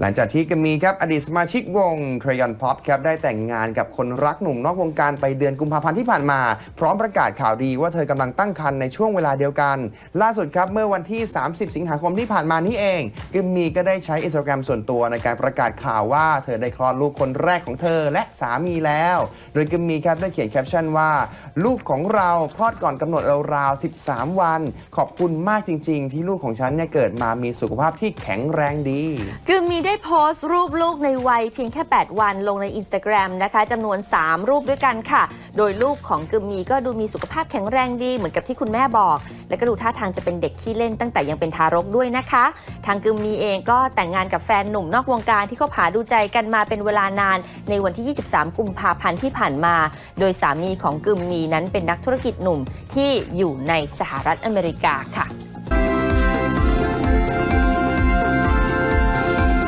หลังจากที่ก็มีครับอดีตสมาชิกวง Crayon Pop ครับได้แต่งงานกับคนรักหนุ่มนอกวงการไปเดือนกุมภาพันธ์ที่ผ่านมา พร้อมประกาศข่าวดีว่าเธอกำลังตั้งครรภ์ในช่วงเวลาเดียวกัน ล่าสุดครับเมื่อวันที่ 30 สิงหาคมที่ผ่านมานี่เองกึมมีก็ได้ใช้อินสตาแกรมส่วนตัวในการประกาศข่าวว่าเธอได้คลอดลูกคนแรกของเธอและสามีแล้ว โดยกึมมีครับได้เขียนแคปชั่นว่า ลูกของเราคลอดก่อนกำหนดราวๆ13 วัน ขอบคุณมากจริง ๆ ที่ลูกของฉันเนี่ยเกิดมามีสุขภาพที่แข็งแรงดีคือมีได้โพสต์รูปลูกในวัยเพียงแค่ 8 วันลงใน Instagram นะคะจำนวน 3 รูปด้วยกันค่ะ โดยลูกของกึมมีก็ดูมีสุขภาพแข็งแรงดีเหมือนกับที่คุณแม่บอก และก็ดูท่าทางจะเป็นเด็กขี้เล่นตั้งแต่ยังเป็นทารกด้วยนะคะ ทางกึมมีเองก็แต่งงานกับแฟนหนุ่มนอกวงการที่เขาผาดูใจกันมาเป็นเวลานาน ในวันที่ 23 กุมภาพันธ์ที่ผ่านมา โดยสามีของกึมมีนั้นเป็นนักธุรกิจหนุ่มที่อยู่ในสหรัฐอเมริกาค่ะ